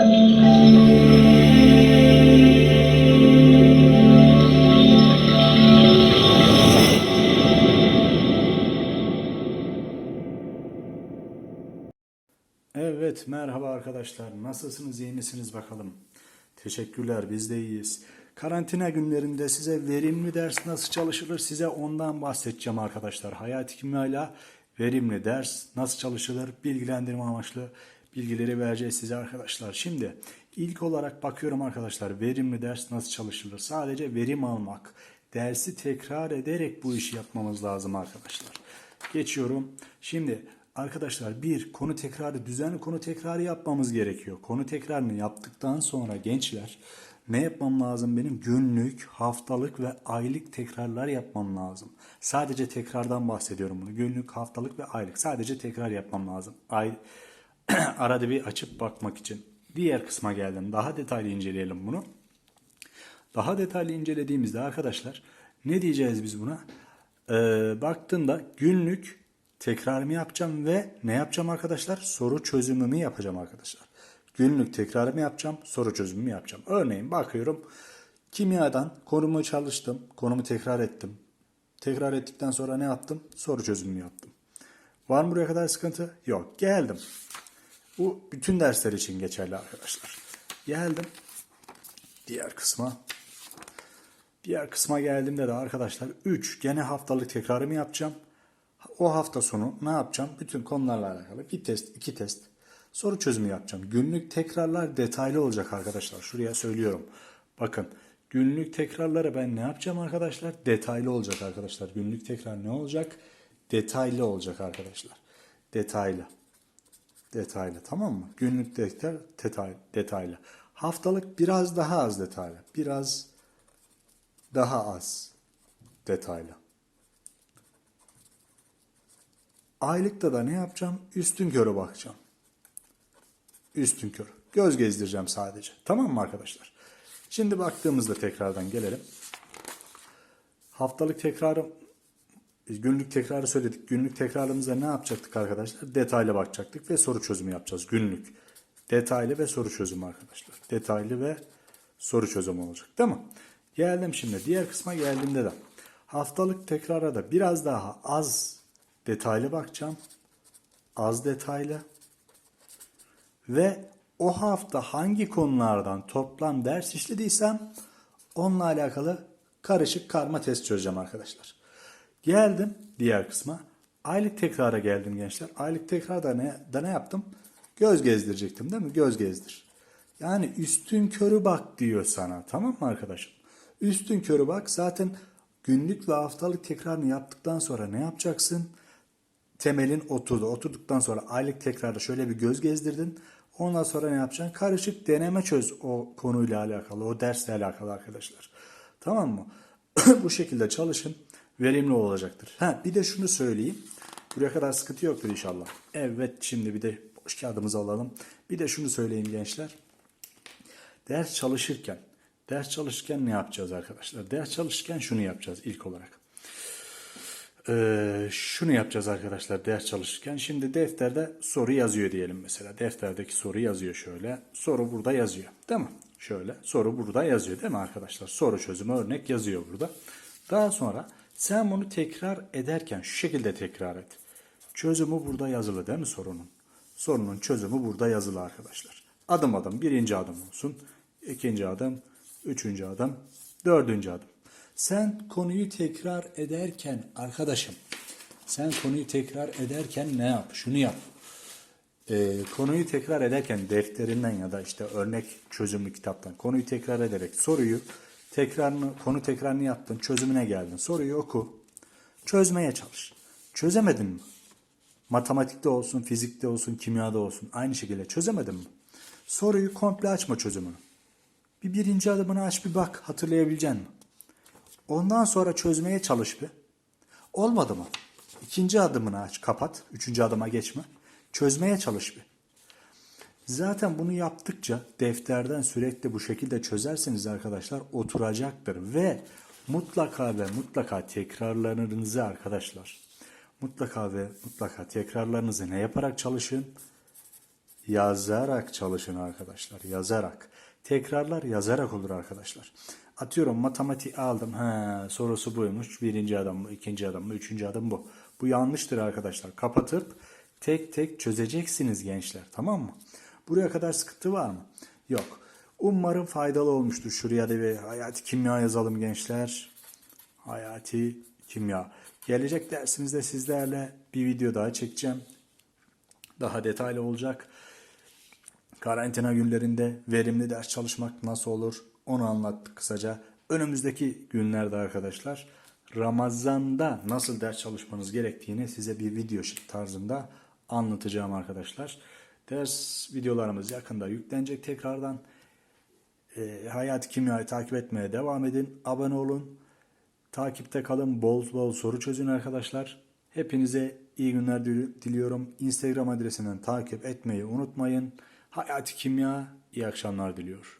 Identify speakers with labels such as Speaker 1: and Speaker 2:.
Speaker 1: Evet, merhaba arkadaşlar. Nasılsınız, iyi misiniz bakalım? Teşekkürler, biz de iyiyiz. Karantina günlerinde size verimli ders nasıl çalışılır size ondan bahsedeceğim arkadaşlar. Hayati kimyayla verimli ders nasıl çalışılır bilgilendirme amaçlı bilgileri vereceğiz size arkadaşlar. Şimdi ilk olarak bakıyorum arkadaşlar verimli ders nasıl çalışılır? Sadece verim almak, dersi tekrar ederek bu işi yapmamız lazım arkadaşlar. Geçiyorum. Şimdi arkadaşlar bir konu tekrarı düzenli konu tekrarı yapmamız gerekiyor. Konu tekrarını yaptıktan sonra gençler ne yapmam lazım benim? Günlük, haftalık ve aylık tekrarlar yapmam lazım. Sadece tekrardan bahsediyorum bunu. Günlük, haftalık ve aylık. Sadece tekrar yapmam lazım. Ay arada bir açıp bakmak için. Diğer kısma geldim. Daha detaylı inceleyelim bunu. Daha detaylı incelediğimizde arkadaşlar ne diyeceğiz biz buna? Ee, baktığında günlük tekrarımı yapacağım ve ne yapacağım arkadaşlar? Soru çözümümü yapacağım arkadaşlar. Günlük tekrarımı yapacağım, soru çözümümü yapacağım. Örneğin bakıyorum kimyadan konumu çalıştım, konumu tekrar ettim. Tekrar ettikten sonra ne yaptım? Soru çözümümü yaptım. Var mı buraya kadar sıkıntı? Yok. Geldim. Bu bütün dersler için geçerli arkadaşlar. Geldim diğer kısma. Diğer kısma geldiğimde de arkadaşlar 3 gene haftalık tekrarımı yapacağım. O hafta sonu ne yapacağım? Bütün konularla alakalı bir test, iki test soru çözümü yapacağım. Günlük tekrarlar detaylı olacak arkadaşlar. Şuraya söylüyorum. Bakın günlük tekrarları ben ne yapacağım arkadaşlar? Detaylı olacak arkadaşlar. Günlük tekrar ne olacak? Detaylı olacak arkadaşlar. Detaylı. Detaylı tamam mı? Günlük tekrar detay, detaylı. Haftalık biraz daha az detaylı. Biraz daha az detaylı. Aylıkta da ne yapacağım? Üstün körü bakacağım. Üstün kör. Göz gezdireceğim sadece. Tamam mı arkadaşlar? Şimdi baktığımızda tekrardan gelelim. Haftalık tekrarım günlük tekrarı söyledik. Günlük tekrarımızda ne yapacaktık arkadaşlar? Detaylı bakacaktık ve soru çözümü yapacağız. Günlük. Detaylı ve soru çözümü arkadaşlar. Detaylı ve soru çözümü olacak. Değil mi? Geldim şimdi. Diğer kısma geldiğimde de haftalık tekrara da biraz daha az detaylı bakacağım. Az detaylı. Ve o hafta hangi konulardan toplam ders işlediysem onunla alakalı karışık karma test çözeceğim arkadaşlar. Geldim diğer kısma. Aylık tekrara geldim gençler. Aylık tekrarda ne, da ne yaptım? Göz gezdirecektim değil mi? Göz gezdir. Yani üstün körü bak diyor sana. Tamam mı arkadaşım? Üstün körü bak. Zaten günlük ve haftalık tekrarını yaptıktan sonra ne yapacaksın? Temelin oturdu. Oturduktan sonra aylık tekrarda şöyle bir göz gezdirdin. Ondan sonra ne yapacaksın? Karışık deneme çöz o konuyla alakalı, o dersle alakalı arkadaşlar. Tamam mı? Bu şekilde çalışın. Verimli olacaktır. Ha, bir de şunu söyleyeyim. Buraya kadar sıkıntı yoktur inşallah. Evet şimdi bir de boş kağıdımızı alalım. Bir de şunu söyleyeyim gençler. Ders çalışırken, ders çalışırken ne yapacağız arkadaşlar? Ders çalışırken şunu yapacağız ilk olarak. Ee, şunu yapacağız arkadaşlar ders çalışırken. Şimdi defterde soru yazıyor diyelim mesela. Defterdeki soru yazıyor şöyle. Soru burada yazıyor. Değil mi? Şöyle. Soru burada yazıyor değil mi arkadaşlar? Soru çözümü örnek yazıyor burada. Daha sonra sen bunu tekrar ederken şu şekilde tekrar et. Çözümü burada yazılı değil mi sorunun? Sorunun çözümü burada yazılı arkadaşlar. Adım adım birinci adım olsun. ikinci adım, üçüncü adım, dördüncü adım. Sen konuyu tekrar ederken arkadaşım, sen konuyu tekrar ederken ne yap? Şunu yap. Ee, konuyu tekrar ederken defterinden ya da işte örnek çözümlü kitaptan konuyu tekrar ederek soruyu tekrarını konu tekrarını yaptın, çözümüne geldin. Soruyu oku. Çözmeye çalış. Çözemedin mi? Matematikte olsun, fizikte olsun, kimyada olsun aynı şekilde çözemedin mi? Soruyu komple açma çözümünü. Bir birinci adımını aç bir bak hatırlayabilecek mi? Ondan sonra çözmeye çalış bir. Olmadı mı? İkinci adımını aç, kapat. Üçüncü adıma geçme. Çözmeye çalış bir. Zaten bunu yaptıkça defterden sürekli bu şekilde çözerseniz arkadaşlar oturacaktır ve mutlaka ve mutlaka tekrarlarınızı arkadaşlar mutlaka ve mutlaka tekrarlarınızı ne yaparak çalışın? yazarak çalışın arkadaşlar. Yazarak. Tekrarlar yazarak olur arkadaşlar. Atıyorum matematik aldım. He, sorusu buymuş. Birinci adım mı, ikinci adım mı, üçüncü adım bu. Bu yanlıştır arkadaşlar. Kapatıp tek tek çözeceksiniz gençler. Tamam mı? Buraya kadar sıkıntı var mı? Yok. Umarım faydalı olmuştur. Şuraya da bir hayati kimya yazalım gençler. Hayati kimya. Gelecek dersimizde sizlerle bir video daha çekeceğim. Daha detaylı olacak. Karantina günlerinde verimli ders çalışmak nasıl olur onu anlattık kısaca. Önümüzdeki günlerde arkadaşlar Ramazan'da nasıl ders çalışmanız gerektiğini size bir video tarzında anlatacağım arkadaşlar. Ders videolarımız yakında yüklenecek tekrardan. E, Hayat Kimya'yı takip etmeye devam edin. Abone olun. Takipte kalın. Bol bol soru çözün arkadaşlar. Hepinize iyi günler dili- diliyorum. Instagram adresinden takip etmeyi unutmayın. Hayati Kimya iyi akşamlar diliyor.